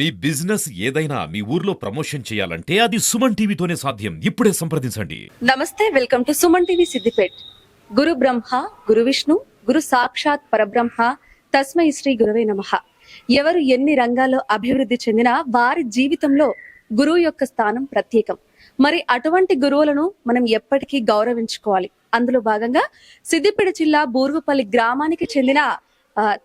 మీ business ఏదైనా మీ ఊర్లో promotion చేయాలంటే అది సుమన్ టీవీతోనే సాధ్యం. ఇప్పుడే సంప్రదించండి. నమస్తే welcome to Suman TV Siddipet. గురు బ్రహ్మ గురు విష్ణు గురు సాక్షాత్ పరబ్రహ్మ తస్మై శ్రీ గురువే నమః. ఎవరు ఎన్ని రంగాల్లో అభివృద్ధి చెందినా వారి జీవితంలో గురువు యొక్క స్థానం ప్రత్యేకం. మరి అటువంటి గురువులను మనం ఎప్పటికీ గౌరవించుకోవాలి. అందులో భాగంగా సిద్దిపేట జిల్లా బూరుగుపల్లి గ్రామానికి చెందిన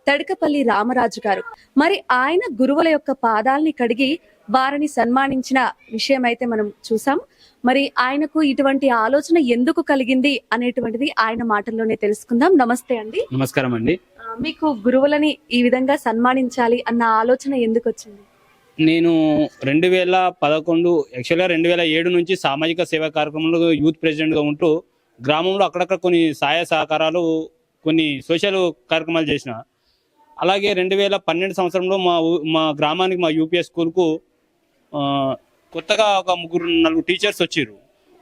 తడకపల్లి రామరాజు గారు. మరి ఆయన గురువుల యొక్క పాదాల్ని కడిగి వారిని సన్మానించిన విషయం అయితే మనం చూసాం. మరి ఆయనకు ఇటువంటి ఆలోచన ఎందుకు కలిగింది అనేటువంటిది ఆయన మాటల్లోనే తెలుసుకుందాం. నమస్తే అండి. నమస్కారం అండి. మీకు గురువులని ఈ విధంగా సన్మానించాలి అన్న ఆలోచన ఎందుకు వచ్చింది? నేను రెండు వేల పదకొండు యాక్చువల్గా రెండు వేల ఏడు నుంచి సామాజిక సేవా కార్యక్రమంలో యూత్ ప్రెసిడెంట్గా ఉంటూ గ్రామంలో అక్కడక్కడ కొన్ని సహాయ సహకారాలు కొన్ని సోషల్ కార్యక్రమాలు చేసిన. అలాగే రెండు వేల పన్నెండు సంవత్సరంలో మా ఊ- మా గ్రామానికి మా యూపీఎస్ స్కూల్కు కొత్తగా ఒక ముగ్గురు నలుగురు టీచర్స్ వచ్చిర్రు.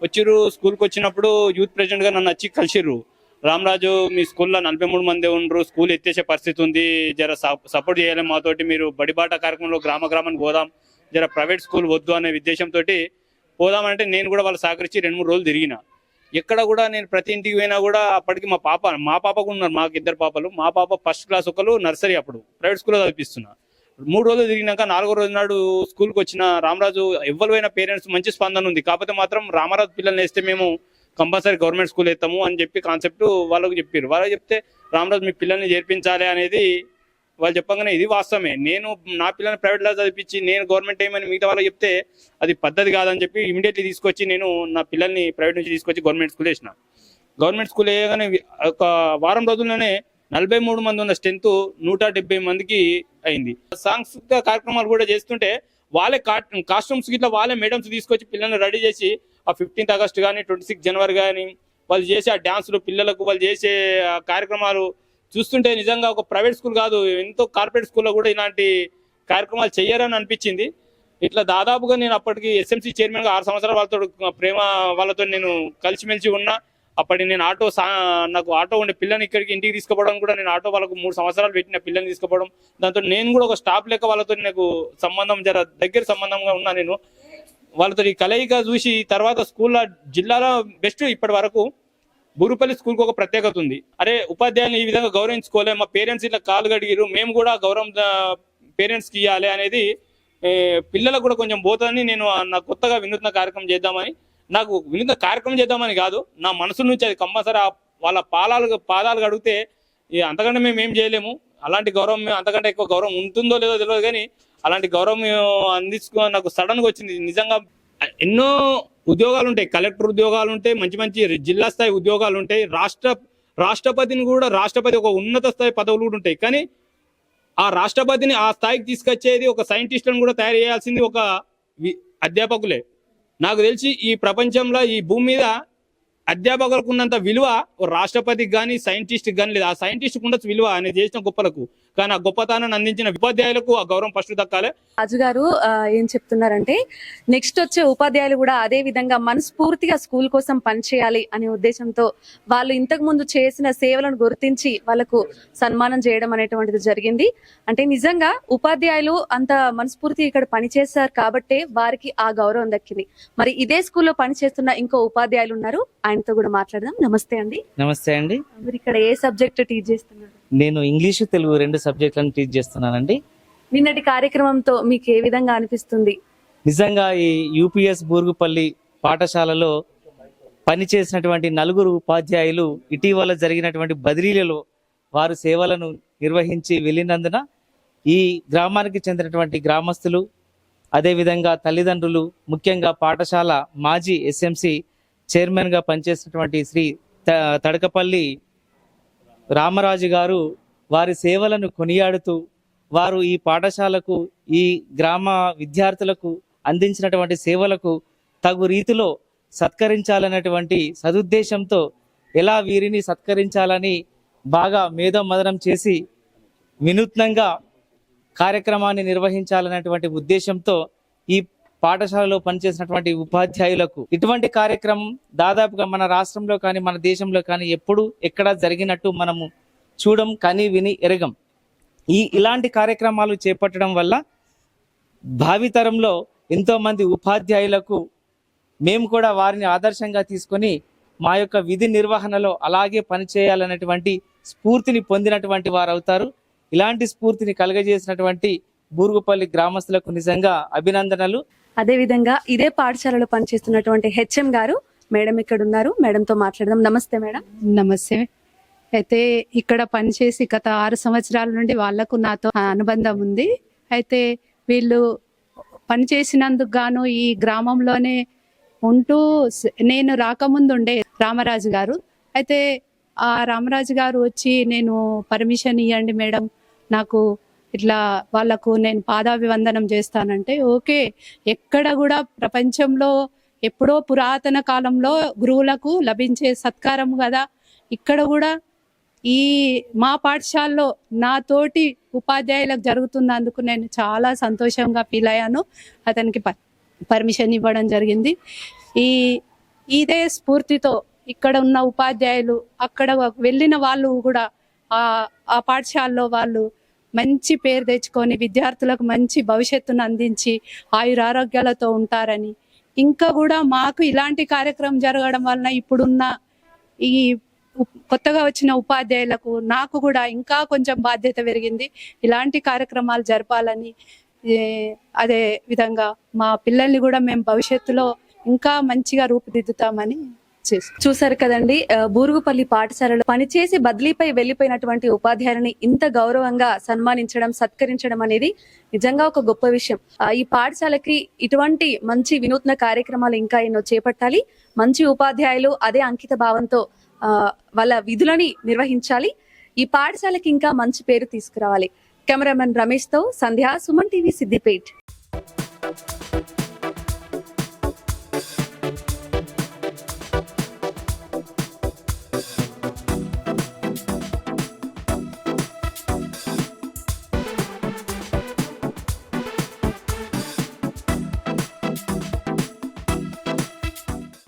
వచ్చిర్రు స్కూల్కి వచ్చినప్పుడు యూత్ ప్రెసిడెంట్గా నన్ను వచ్చి కలిసిర్రు. రామరాజు మీ స్కూల్లో నలభై మూడు మంది ఉండరు స్కూల్ ఎత్తేసే పరిస్థితి ఉంది. జర సపోర్ట్ చేయాలి మాతోటి మీరు బడిబాట కార్యక్రమంలో గ్రామ గ్రామానికి పోదాం. జర ప్రైవేట్ స్కూల్ వద్దు అనే ఉద్దేశంతో పోదామంటే నేను కూడా వాళ్ళు సహకరించి రెండు మూడు రోజులు తిరిగిన. ఎక్కడ కూడా నేను ప్రతి ఇంటికి పోయినా కూడా అప్పటికి మా పాప మా పాప కూడా ఉన్నారు మాకు ఇద్దరు పాపలు. మా పాప ఫస్ట్ క్లాస్ ఒకరు నర్సరీ అప్పుడు ప్రైవేట్ స్కూల్లో చదివిస్తున్నా మూడు రోజులు తిరిగినాక నాలుగో రోజు నాడు స్కూల్కి వచ్చిన రామరాజు ఎవరివైనా పేరెంట్స్ మంచి స్పందన ఉంది. కాకపోతే మాత్రం రామరాజు పిల్లల్ని వేస్తే మేము కంపల్సరీ గవర్నమెంట్ స్కూల్ వేస్తాము అని చెప్పి కాన్సెప్ట్ వాళ్ళకు చెప్పారు వాళ్ళకి చెప్తే రామరాజు మీ పిల్లల్ని చేర్పించాలి అనేది వాళ్ళు చెప్పగానే ఇది వాస్తవమే. నేను నా పిల్లల్ని ప్రైవేట్లో చదివించి నేను గవర్నమెంట్ ఏమని మిగతా వాళ్ళు చెప్తే అది పద్ధతి కాదని చెప్పి ఇమీడియట్లీ తీసుకొచ్చి నేను నా పిల్లల్ని ప్రైవేట్ నుంచి తీసుకొచ్చి గవర్నమెంట్ స్కూల్ వేసిన. గవర్నమెంట్ స్కూల్ వేయగానే ఒక వారం రోజుల్లోనే నలభై మూడు మంది ఉన్న స్ట్రెంత్ నూట డెబ్బై మందికి అయింది. సాంస్కృతిక కార్యక్రమాలు కూడా చేస్తుంటే వాళ్ళే కాస్ట్యూమ్స్ గిట్లా వాళ్ళే మేడమ్స్ తీసుకొచ్చి పిల్లల్ని రెడీ చేసి ఆ ఫిఫ్టీన్త్ ఆగస్ట్ కానీ ట్వంటీ సిక్స్ జనవరి కానీ వాళ్ళు చేసే ఆ డ్యాన్సులు పిల్లలకు వాళ్ళు చేసే కార్యక్రమాలు చూస్తుంటే నిజంగా ఒక ప్రైవేట్ స్కూల్ కాదు ఎంతో కార్పొరేట్ స్కూల్లో కూడా ఇలాంటి కార్యక్రమాలు చేయరని అనిపించింది. ఇట్లా దాదాపుగా నేను అప్పటికి ఎస్ఎంసీ చైర్మన్గా ఆరు సంవత్సరాల వాళ్ళతో ప్రేమ వాళ్ళతో నేను కలిసిమెలిసి ఉన్నా. అప్పటి నేను ఆటో సా నాకు ఆటో ఉండే పిల్లని ఇక్కడికి ఇంటికి తీసుకుపోవడం కూడా నేను ఆటో వాళ్ళకు మూడు సంవత్సరాలు పెట్టిన పిల్లని తీసుకుపోవడం. దాంతో నేను కూడా ఒక స్టాప్ లెక్క వాళ్ళతో నాకు సంబంధం జర దగ్గర సంబంధంగా ఉన్నా నేను. వాళ్ళతో ఈ కలయిక చూసి తర్వాత స్కూల్లో జిల్లాలో బెస్ట్ ఇప్పటి వరకు. బురుపల్లి స్కూల్కి ఒక ప్రత్యేకత ఉంది. అరే ఉపాధ్యాయులు ఈ విధంగా గౌరవించుకోలే మా పేరెంట్స్ ఇట్లా కాలు గడిగిరు మేము కూడా గౌరవం పేరెంట్స్కి ఇవ్వాలి అనేది పిల్లలకు కూడా కొంచెం పోతుందని నేను నా కొత్తగా వినూత్న కార్యక్రమం చేద్దామని నాకు వినూత్న కార్యక్రమం చేద్దామని కాదు నా మనసు నుంచి అది కంపల్సరీ వాళ్ళ పాదాలు పాదాలు కడిగితే అంతకంటే మేము ఏం చేయలేము. అలాంటి గౌరవం అంతకంటే ఎక్కువ గౌరవం ఉంటుందో లేదో తెలియదు కానీ అలాంటి గౌరవం అందించుకో నాకు సడన్గా వచ్చింది. నిజంగా ఎన్నో ఉద్యోగాలు ఉంటాయి కలెక్టర్ ఉద్యోగాలు ఉంటాయి మంచి మంచి జిల్లా స్థాయి ఉద్యోగాలు ఉంటాయి రాష్ట్ర రాష్ట్రపతిని కూడా రాష్ట్రపతి ఒక ఉన్నత స్థాయి పదవులు కూడా ఉంటాయి. కానీ ఆ రాష్ట్రపతిని ఆ స్థాయికి తీసుకొచ్చేది ఒక సైంటిస్టులను కూడా తయారు చేయాల్సింది ఒక వి- అధ్యాపకులే. నాకు తెలిసి ఈ ప్రపంచంలో ఈ భూమి మీద అధ్యాపకులకు ఉన్నంత విలువ ఓ రాష్ట్రపతికి కానీ సైంటిస్ట్కి కానీ లేదు. ఆ సైంటిస్ట్కి ఉండొచ్చు విలువ ఆయన చేసిన గొప్పలకు. కానీ ఆ గొప్పతనాన్ని అందించిన ఉపాధ్యాయులకు ఆ గౌరవం ఫస్ట్ దక్కాలి. రాజుగారు ఏం చెప్తున్నారంటే నెక్స్ట్ వచ్చే ఉపాధ్యాయులు కూడా అదే విధంగా మనస్ఫూర్తిగా స్కూల్ కోసం పనిచేయాలి అనే ఉద్దేశంతో వాళ్ళు ఇంతకు ముందు చేసిన సేవలను గుర్తించి వాళ్ళకు సన్మానం చేయడం అనేటువంటిది జరిగింది. అంటే నిజంగా ఉపాధ్యాయులు అంత మనస్ఫూర్తి ఇక్కడ పనిచేశారు కాబట్టే వారికి ఆ గౌరవం దక్కింది. మరి ఇదే స్కూల్లో పనిచేస్తున్న ఇంకో ఉపాధ్యాయులు ఉన్నారు. ఆయనతో కూడా మాట్లాడదాం. నమస్తే అండి. నమస్తే అండి. మీరు ఇక్కడ ఏ సబ్జెక్ట్ టీచ్ చేస్తున్నారు? నేను ఇంగ్లీషు తెలుగు రెండు సబ్జెక్టులను టీచ్ చేస్తున్నానండి. నిన్నటి కార్యక్రమంతో మీకు ఏ విధంగా అనిపిస్తుంది? నిజంగా ఈ యూపీఎస్ బూరుగుపల్లి పాఠశాలలో పనిచేసినటువంటి నలుగురు ఉపాధ్యాయులు ఇటీవల జరిగినటువంటి బదిలీలలో వారు సేవలను నిర్వహించి వెళ్ళినందున ఈ గ్రామానికి చెందినటువంటి గ్రామస్తులు అదేవిధంగా తల్లిదండ్రులు ముఖ్యంగా పాఠశాల మాజీ ఎస్ఎంసి చైర్మన్గా పనిచేసినటువంటి శ్రీ త- తడకపల్లి రామరాజు గారు వారి సేవలను కొనియాడుతూ వారు ఈ పాఠశాలకు ఈ గ్రామ విద్యార్థులకు అందించినటువంటి సేవలకు తగు రీతిలో సత్కరించాలనేటువంటి సదుద్దేశంతో ఎలా వీరిని సత్కరించాలని బాగా మేధో మదనం చేసి వినూత్నంగా కార్యక్రమాన్ని నిర్వహించాలనేటువంటి ఉద్దేశంతో ఈ పాఠశాలలో పనిచేసినటువంటి ఉపాధ్యాయులకు ఇటువంటి కార్యక్రమం దాదాపుగా మన రాష్ట్రంలో కానీ మన దేశంలో కానీ ఎప్పుడు ఎక్కడ జరిగినట్టు మనము చూడం కానీ విని ఎరగం. ఈ ఇలాంటి కార్యక్రమాలు చేపట్టడం వల్ల భావితరంలో ఎంతోమంది ఉపాధ్యాయులకు మేము కూడా వారిని ఆదర్శంగా తీసుకొని మా యొక్క విధి నిర్వహణలో అలాగే పనిచేయాలనేటువంటి స్ఫూర్తిని పొందినటువంటి వారు అవుతారు ఇలాంటి స్ఫూర్తిని కలుగజేసినటువంటి బూరుగుపల్లి గ్రామస్తులకు నిజంగా అభినందనలు. అదే విధంగా ఇదే పాఠశాలలో పనిచేస్తున్నటువంటి హెచ్ఎం గారు మేడం ఇక్కడ ఉన్నారు మేడంతో మాట్లాడదాం. నమస్తే మేడం. నమస్తే. అయితే ఇక్కడ పనిచేసి గత ఆరు సంవత్సరాల నుండి వాళ్ళకు నాతో అనుబంధం ఉంది. అయితే వీళ్ళు పనిచేసినందుకు గాను ఈ గ్రామంలోనే ఉంటూ నేను రాకముందు ఉండే రామరాజు గారు. అయితే ఆ రామరాజు గారు వచ్చి నేను పర్మిషన్ ఇవ్వండి మేడం. నాకు ఇట్లా వాళ్ళకు నేను పాదాభివందనం చేస్తానంటే ఓకే ఎక్కడ కూడా ప్రపంచంలో ఎప్పుడో పురాతన కాలంలో గురువులకు లభించే సత్కారం కదా. ఇక్కడ కూడా ఈ మా పాఠశాలలో నా తోటి ఉపాధ్యాయులకు జరుగుతున్నందుకు నేను చాలా సంతోషంగా ఫీల్ అయ్యాను. అతనికి పర్మిషన్ ఇవ్వడం జరిగింది. ఈ ఇదే స్ఫూర్తితో ఇక్కడ ఉన్న ఉపాధ్యాయులు అక్కడ వెళ్ళిన వాళ్ళు కూడా ఆ ఆ పాఠశాలలో వాళ్ళు మంచి పేరు తెచ్చుకొని విద్యార్థులకు మంచి భవిష్యత్తును అందించి ఆయురారోగ్యాలతో ఉంటారని. ఇంకా కూడా మాకు ఇలాంటి కార్యక్రమం జరగడం వలన ఇప్పుడున్న ఈ కొత్తగా వచ్చిన ఉపాధ్యాయులకు నాకు కూడా ఇంకా కొంచెం బాధ్యత పెరిగింది. ఇలాంటి కార్యక్రమాలు జరపాలని అదే విధంగా మా పిల్లల్ని కూడా మేము భవిష్యత్తులో ఇంకా మంచిగా రూపుదిద్దుతామని చేసుకుంటాం చూసారు కదండి బూరుగుపల్లి పాఠశాలలో పనిచేసి బదిలీపై వెళ్ళిపోయినటువంటి ఉపాధ్యాయులని ఇంత గౌరవంగా సన్మానించడం సత్కరించడం అనేది నిజంగా ఒక గొప్ప విషయం. ఈ పాఠశాలకి ఇటువంటి మంచి వినూత్న కార్యక్రమాలు ఇంకా ఎన్నో చేపట్టాలి. మంచి ఉపాధ్యాయులు అదే అంకిత భావంతో వాళ్ళ విధులని నిర్వహించాలి. ఈ పాఠశాలకి ఇంకా మంచి పేరు తీసుకురావాలి. కెమెరామెన్ రమేష్తో సంధ్య సుమన్ టీవీ సిద్దిపేట్.